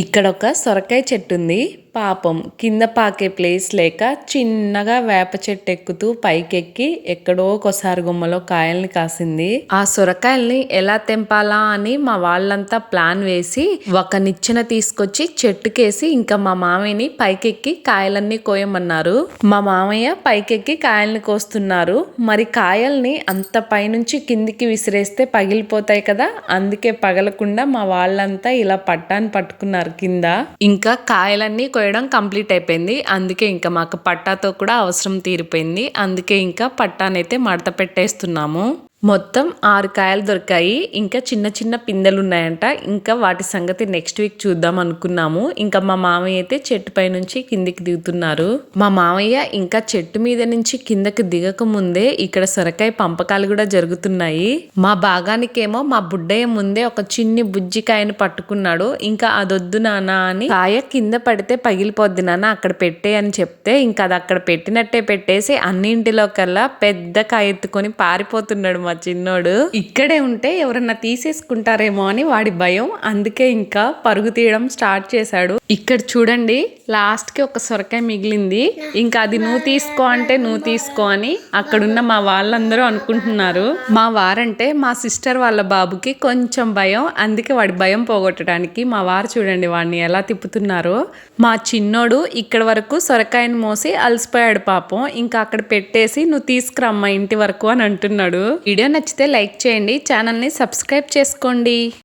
ఇక్కడ ఒక సొరకాయ చెట్టు ఉంది పాపం కింద పాకే ప్లేస్ లేక చిన్నగా వేప చెట్టు ఎక్కుతూ పైకెక్కి ఎక్కడో ఒకసారి గుమ్మలో కాయల్ని కాసింది. ఆ సొరకాయల్ని ఎలా తెంపాలా అని మా వాళ్ళంతా ప్లాన్ వేసి ఒక నిచ్చెన తీసుకొచ్చి చెట్టుకేసి ఇంకా మా మామయ్యని పైకెక్కి కాయలన్నీ కోయమన్నారు. మా మామయ్య పైకెక్కి కాయల్ని కోస్తున్నారు. మరి కాయల్ని అంత పైనుంచి కిందికి విసిరేస్తే పగిలిపోతాయి కదా అందుకే పగలకుండా మా వాళ్ళంతా ఇలా పట్టాన్ని పట్టుకున్నారు కింద. ఇంకా కాయలన్నీ కోయడం కంప్లీట్ అయిపోయింది. అందుకే ఇంకా మాకు పట్టాతో కూడా అవసరం తీరిపోయింది. అందుకే ఇంకా పట్టానైతే మడత పెట్టేస్తున్నాము. మొత్తం ఆరు కాయలు దొరికాయి. ఇంకా చిన్న చిన్న పిందెలు ఉన్నాయంట ఇంకా వాటి సంగతి నెక్స్ట్ వీక్ చూద్దాం అనుకున్నాము. ఇంకా మా మామయ్య అయితే చెట్టు పై నుంచి కిందికి దిగుతున్నారు. మా మామయ్య ఇంకా చెట్టు మీద నుంచి కిందకి దిగక ముందే ఇక్కడ సొరకాయ పంపకాలు కూడా జరుగుతున్నాయి. మా భాగానికేమో మా బుడ్డయ్య ముందే ఒక చిన్ని బుజ్జికాయను పట్టుకున్నాడు. ఇంకా అదొద్దు నాన్న అని కాయ కింద పడితే పగిలిపోద్ది నాన్న అక్కడ పెట్టే అని చెప్తే ఇంకా అది అక్కడ పెట్టినట్టే పెట్టేసి అన్నింటిలో కల్లా పెద్ద కాయ ఎత్తుకొని పారిపోతున్నాడు మా చిన్నోడు. ఇక్కడే ఉంటే ఎవరన్నా తీసేసుకుంటారేమో అని వాడి భయం. అందుకే ఇంకా పరుగు తీయడం స్టార్ట్ చేశాడు. ఇక్కడ చూడండి లాస్ట్కి ఒక సొరకాయ మిగిలింది. ఇంకా అది నువ్వు తీసుకో అంటే నువ్వు తీసుకో అని అక్కడున్న మా వాళ్ళందరూ అనుకుంటున్నారు. మా వారంటే మా సిస్టర్ వాళ్ళ బాబుకి కొంచెం భయం అందుకే వాడి భయం పోగొట్టడానికి. మా వారు చూడండి వాడిని ఎలా తిప్పుతున్నారో. మా చిన్నోడు ఇక్కడ వరకు సొరకాయని మోసి అలసిపోయాడు పాపం. ఇంకా అక్కడ పెట్టేసి నువ్వు తీసుకురమ్మా ఇంటి వరకు అని అంటున్నాడు. వీడియో నచ్చితే లైక్ చేయండి ఛానల్ని సబ్స్క్రైబ్ చేసుకోండి.